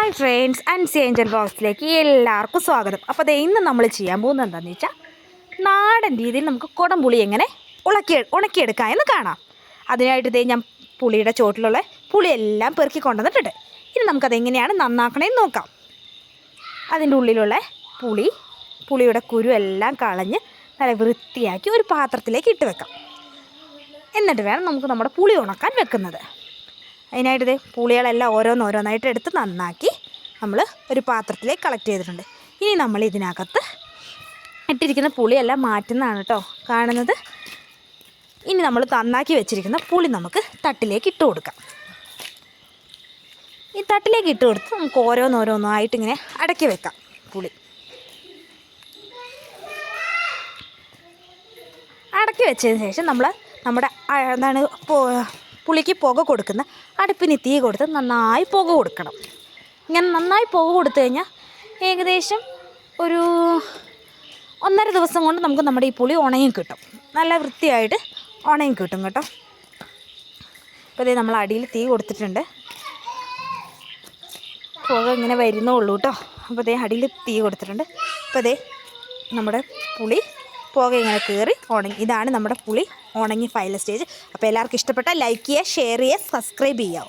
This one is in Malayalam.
ഹായ് ഫ്രണ്ട്സ് ആൻഡ് ഏഞ്ചൽ ബോക്സിലേക്ക് എല്ലാവർക്കും സ്വാഗതം. അപ്പോൾ ദേ ഇന്ന് നമ്മൾ ചെയ്യാൻ പോകുന്നത് എന്താണെന്ന് വെച്ചാൽ നാടൻ രീതിയിൽ നമുക്ക് കുടംപുളി എങ്ങനെ ഉണക്കി ഉണക്കിയെടുക്കാം എന്ന് കാണാം. അതിനായിട്ട് ഇതേ ഞാൻ പുളിയുടെ ചോട്ടിലുള്ള പുളിയെല്ലാം പെറുക്കി കൊണ്ടുവന്നിട്ടുണ്ട്. ഇനി നമുക്കതെങ്ങനെയാണ് നന്നാക്കണേന്ന് നോക്കാം. അതിന്റെ ഉള്ളിലുള്ള പുളി പുളിയുടെ കുരു എല്ലാം കളഞ്ഞ് നല്ല വൃത്തിയാക്കി ഒരു പാത്രത്തിലേക്ക് ഇട്ട് വെക്കാം. എന്നിട്ട് വേണം നമുക്ക് നമ്മുടെ പുളി ഉണക്കാൻ വെക്കുന്നത്. അതിനായിട്ട് ഇത് പുളികളെല്ലാം ഓരോന്നോരോന്നായിട്ട് എടുത്ത് നന്നാക്കി നമ്മൾ ഒരു പാത്രത്തിലേക്ക് കളക്ട് ചെയ്തിട്ടുണ്ട്. ഇനി നമ്മൾ ഇതിനകത്ത് ഇട്ടിരിക്കുന്ന പുളിയെല്ലാം മാറ്റുന്നതാണ് കേട്ടോ കാണുന്നത്. ഇനി നമ്മൾ നന്നാക്കി വെച്ചിരിക്കുന്ന പുളി നമുക്ക് തട്ടിലേക്ക് ഇട്ട് കൊടുക്കാം. ഈ തട്ടിലേക്ക് ഇട്ട് കൊടുത്ത് നമുക്ക് ഓരോന്നോരോന്നായിട്ട് ഇങ്ങനെ അടക്കി വെക്കാം പുളി. അടക്കി വെച്ചതിന് ശേഷം നമ്മൾ നമ്മുടെ എന്താണ് പുളിക്ക് പുക കൊടുക്കുന്ന അടുപ്പിന് തീ കൊടുത്ത് നന്നായി പുക കൊടുക്കണം. ഇങ്ങനെ നന്നായി പോവ് കൊടുത്തു കഴിഞ്ഞാൽ ഏകദേശം ഒരു ഒന്നര ദിവസം കൊണ്ട് നമുക്ക് നമ്മുടെ ഈ പുളി ഉണയും കിട്ടും. നല്ല വൃത്തിയായിട്ട് ഉണയും കിട്ടും കേട്ടോ. ഇപ്പോൾ ഇതേ നമ്മൾ അടിയിൽ തീ കൊടുത്തിട്ടുണ്ട്. പുക ഇങ്ങനെ വരുന്നേ ഉള്ളൂ കേട്ടോ. അപ്പോൾ ഇതേ അടിയിൽ തീ കൊടുത്തിട്ടുണ്ട്. ഇപ്പോൾ ഇതേ നമ്മുടെ പുളി പുക ഇങ്ങനെ കയറി ഉണങ്ങി ഇതാണ് നമ്മുടെ പുളി ഉണങ്ങി ഫൈനൽ സ്റ്റേജ് അപ്പോൾ എല്ലാവർക്കും ഇഷ്ടപ്പെട്ടാൽ ലൈക്ക് ചെയ്യുക ഷെയർ ചെയ്യുക സബ്സ്ക്രൈബ് ചെയ്യുക.